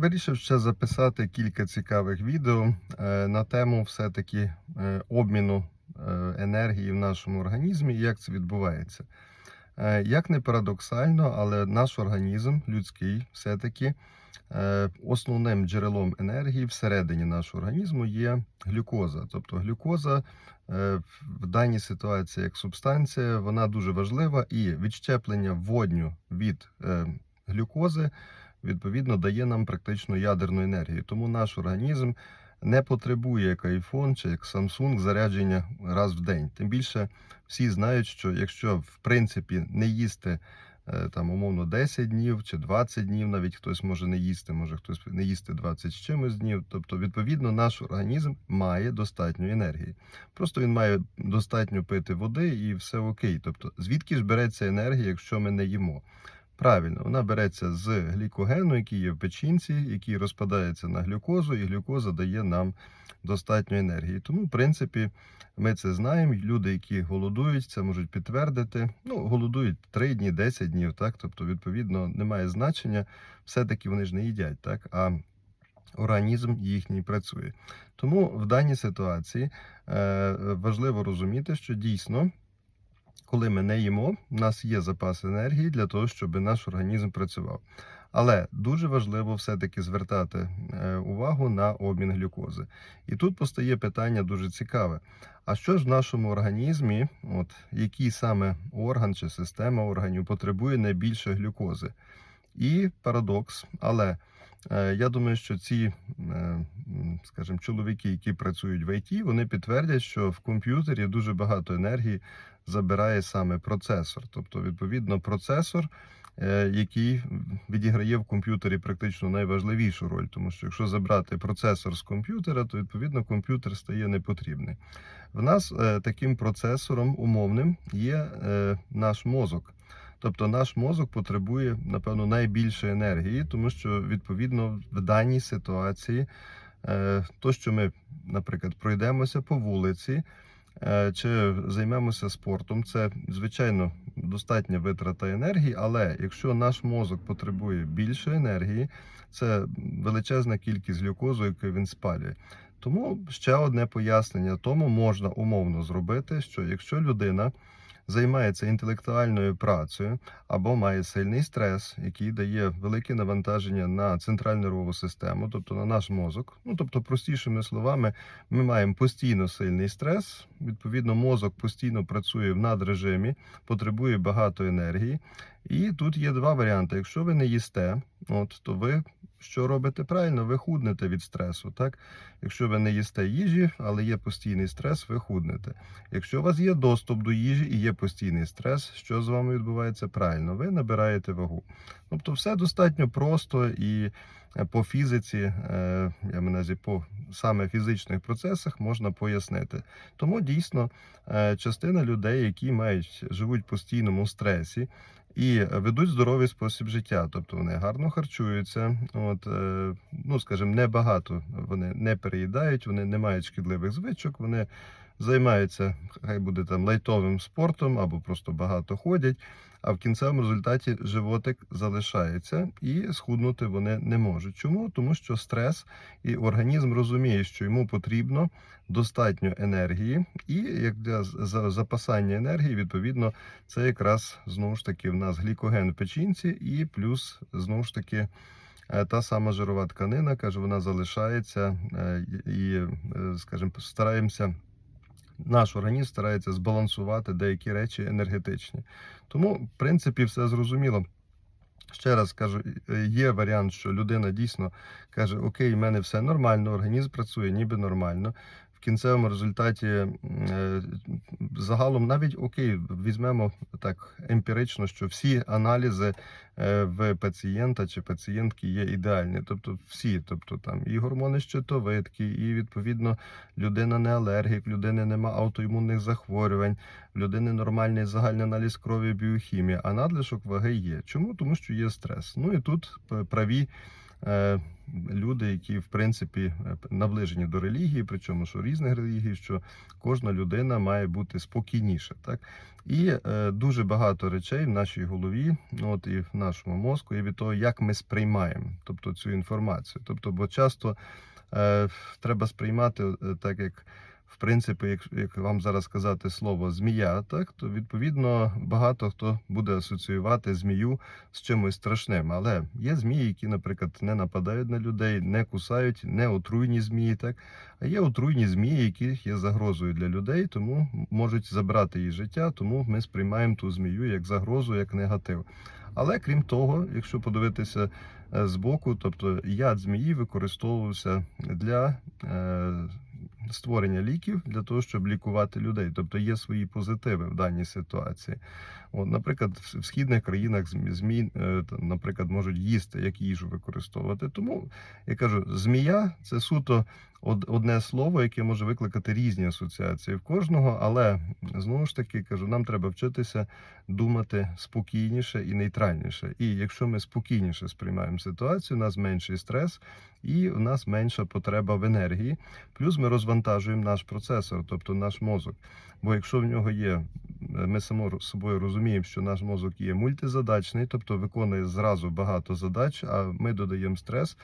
Вирішив ще записати кілька цікавих відео е, на тему все-таки е, обміну е, енергії в нашому організмі і як це відбувається. Як не парадоксально, але наш організм людський все-таки основним джерелом енергії всередині нашого організму є глюкоза. Тобто глюкоза в даній ситуації як субстанція, вона дуже важлива і відщеплення водню від глюкози відповідно дає нам практично ядерну енергію. Тому наш організм не потребує як iPhone чи як Samsung зарядження раз в день. Тим більше всі знають, що якщо в принципі не їсти е, там умовно 10 днів чи 20 днів, навіть хтось може не їсти, може хтось не їсти 20 з чимось днів. Тобто, відповідно, наш організм має достатньо енергії. Просто він має достатньо пити води і все окей. Тобто, звідки ж береться енергія, якщо ми не їмо? Правильно, вона береться з глікогену, який є в печінці, який розпадається на глюкозу, і глюкоза дає нам достатньо енергії. Тому, в принципі, ми це знаємо. Люди, які голодують, це можуть підтвердити. Ну, голодують 3 дні, 10 днів, так. Тобто, відповідно, немає значення. Все-таки вони ж не їдять, так. А організм їхній працює. Тому в даній ситуації е, важливо розуміти, що дійсно коли ми не їмо, у нас є запас енергії для того, щоб наш організм працював. Але дуже важливо все-таки звертати е, увагу на обмін глюкози. І тут постає питання дуже цікаве: а що ж в нашому організмі, от який саме орган чи система органів потребує найбільше глюкози? І парадокс, але я думаю, що ці, е, скажімо, чоловіки, які працюють в ІТ, вони підтвердять, що в комп'ютері дуже багато енергії забирає саме процесор. Тобто, відповідно, процесор, е, який відіграє в комп'ютері практично найважливішу роль, тому що якщо забрати процесор з комп'ютера, то відповідно комп'ютер стає непотрібний. В нас е, таким процесором умовним є е, наш мозок. Тобто наш мозок потребує, напевно, найбільше енергії, тому що відповідно в даній ситуації, е, то, що ми, наприклад, пройдемося по вулиці е, чи займемося спортом, це звичайно достатня витрата енергії. Але якщо наш мозок потребує більше енергії, це величезна кількість глюкозу, яку він спалює. Тому ще одне пояснення тому можна умовно зробити, що якщо людина займається інтелектуальною працею або має сильний стрес, який дає велике навантаження на центральну нервову систему, тобто на наш мозок. Ну тобто, простішими словами, ми маємо постійно сильний стрес. Відповідно, мозок постійно працює в надрежимі, потребує багато енергії. І тут є два варіанти. Якщо ви не їсте, от то ви що робите правильно? Ви худнете від стресу. Так, якщо ви не їсте їжі, але є постійний стрес, ви худнете. Якщо у вас є доступ до їжі і є постійний стрес, що з вами відбувається правильно? Ви набираєте вагу. Тобто, все достатньо просто і по фізиці, е, я на по саме фізичних процесах можна пояснити. Тому дійсно е, частина людей, які мають живуть в постійному стресі. І ведуть здоровий спосіб життя, тобто вони гарно харчуються, от е, ну скажімо, небагато вони не переїдають, вони не мають шкідливих звичок, вони займаються, хай буде там лайтовим спортом або просто багато ходять. А в кінцевому результаті животик залишається і схуднути вони не можуть. Чому? Тому що стрес і організм розуміє, що йому потрібно достатньо енергії, і як для за- запасання енергії, відповідно, це якраз знову ж таки в нас глікоген в печінці, і плюс знову ж таки. е, Та сама жирова тканина, каже, вона залишається е, і, е, скажімо, стараємося наш організм старається збалансувати деякі речі енергетичні. Тому, в принципі, все зрозуміло. Ще раз кажу, е, є варіант, що людина дійсно каже: Окей, в мене все нормально, організм працює, ніби нормально. В кінцевому результаті е, загалом навіть окей, візьмемо так емпірично, що всі аналізи е, в пацієнта чи пацієнтки є ідеальні. Тобто всі, тобто там і гормони щитовидки, і відповідно людина не алергік, людини нема аутоімунних захворювань, людини нормальний загальний аналіз крові, біохімія, а надлишок ваги є. Чому? Тому що є стрес. Ну і тут праві е, люди, які в принципі е, наближені до релігії, причому що різних релігій, що кожна людина має бути спокійніша. Так? І е, дуже багато речей в нашій голові, от і в нашому мозку, і від того, як ми сприймаємо тобто, цю інформацію. Тобто, бо часто е, треба сприймати е, так, як. В принципі, як, як вам зараз сказати слово змія, так то відповідно багато хто буде асоціювати змію з чимось страшним. Але є змії, які, наприклад, не нападають на людей, не кусають, не отруйні змії, так а є отруйні змії, які є загрозою для людей, тому можуть забрати її життя. Тому ми сприймаємо ту змію як загрозу, як негатив. Але крім того, якщо подивитися е, збоку, тобто яд змії використовувався для е, створення ліків для того, щоб лікувати людей. Тобто є свої позитиви в даній ситуації. От, наприклад, в східних країнах зм- змій, е, наприклад, можуть їсти як їжу використовувати. Тому я кажу, змія це суто одне слово, яке може викликати різні асоціації в кожного, але знову ж таки кажу, нам треба вчитися думати спокійніше і нейтральніше. І якщо ми спокійніше сприймаємо ситуацію, у нас менший стрес і у нас менша потреба в енергії. Плюс ми розвантажуємо наш процесор, тобто наш мозок. Бо якщо в нього є, ми само собою розуміємо, що наш мозок є мультизадачний, тобто виконує зразу багато задач, а ми додаємо стрес.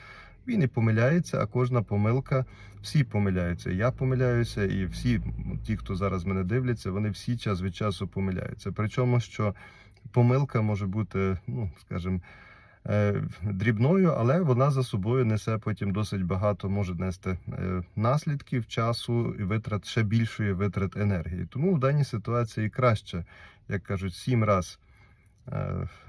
Він і помиляється, а кожна помилка, всі помиляються. Я помиляюся, і всі ті, хто зараз мене дивляться, вони всі час від часу помиляються. Причому, що помилка може бути, ну скажімо, е, дрібною, але вона за собою несе потім досить багато, може нести е, наслідків часу і витрат ще більшої витрат енергії. Тому в даній ситуації краще, як кажуть, сім раз е,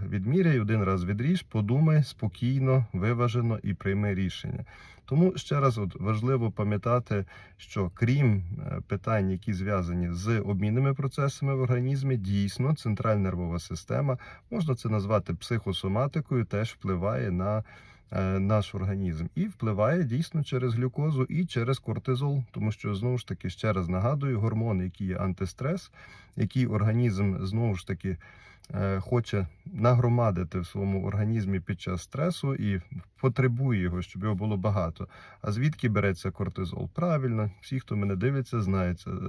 відміряй, один раз відріж, подумай спокійно, виважено і прийми рішення. Тому ще раз от важливо пам'ятати, що крім е, питань, які зв'язані з обмінними процесами в організмі, дійсно центральна нервова система, можна це назвати психосоматикою, теж впливає на е, наш організм і впливає дійсно через глюкозу і через кортизол, тому що знову ж таки ще раз нагадую, гормон, який є антистрес, який організм знову ж таки е, хоче нагромадити в своєму організмі під час стресу і потребує його, щоб його було багато. А звідки береться кортизол? Правильно, всі, хто мене дивиться,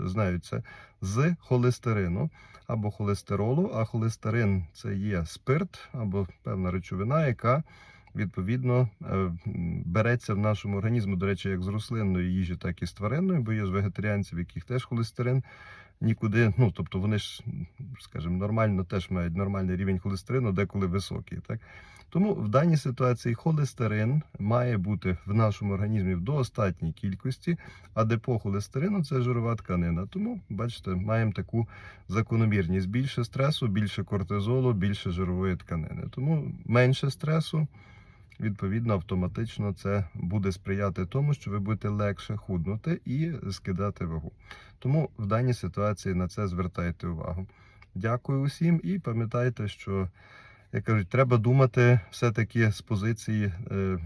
знають це з холестерину або холестеролу. А холестерин це є спирт або певна речовина, яка відповідно е, береться в нашому організмі, до речі, як з рослинної їжі, так і з тваринної, бо є з вегетаріанців, яких теж холестерин нікуди. Ну тобто вони ж, скажімо, нормально теж мають нормальний рівень холестерину, деколи високий. Так тому в даній ситуації холестерин має бути в нашому організмі в достатній кількості, а депо холестерину це жирова тканина. Тому, бачите, маємо таку закономірність: більше стресу, більше кортизолу, більше жирової тканини. Тому менше стресу. Відповідно, автоматично це буде сприяти тому, що ви будете легше худнути і скидати вагу. Тому в даній ситуації на це звертайте увагу. Дякую усім і пам'ятайте, що як кажуть, треба думати все-таки з позиції е,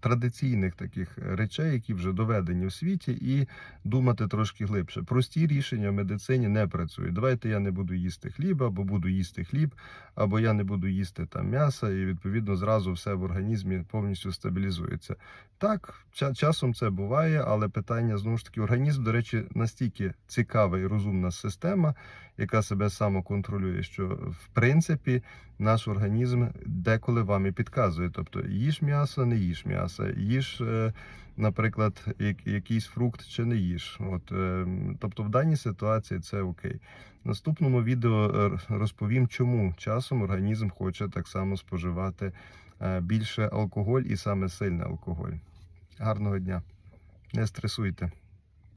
традиційних таких речей, які вже доведені в світі, і думати трошки глибше. Прості рішення в медицині не працюють. Давайте я не буду їсти хліб, або буду їсти хліб, або я не буду їсти там м'яса, і відповідно зразу все в організмі повністю стабілізується. Так, ча- часом це буває, але питання знову ж таки, організм, до речі, настільки цікава і розумна система, яка себе самоконтролює, що в принципі наш організм деколи вам і підказує. Тобто їж м'ясо, не їж м'ясо, їж, е, наприклад, якийсь фрукт чи не їж. От, е, тобто в даній ситуації це окей. В наступному відео е, розповім, чому часом організм хоче так само споживати більше алкоголь і саме сильний алкоголь. Гарного дня. Не стресуйте.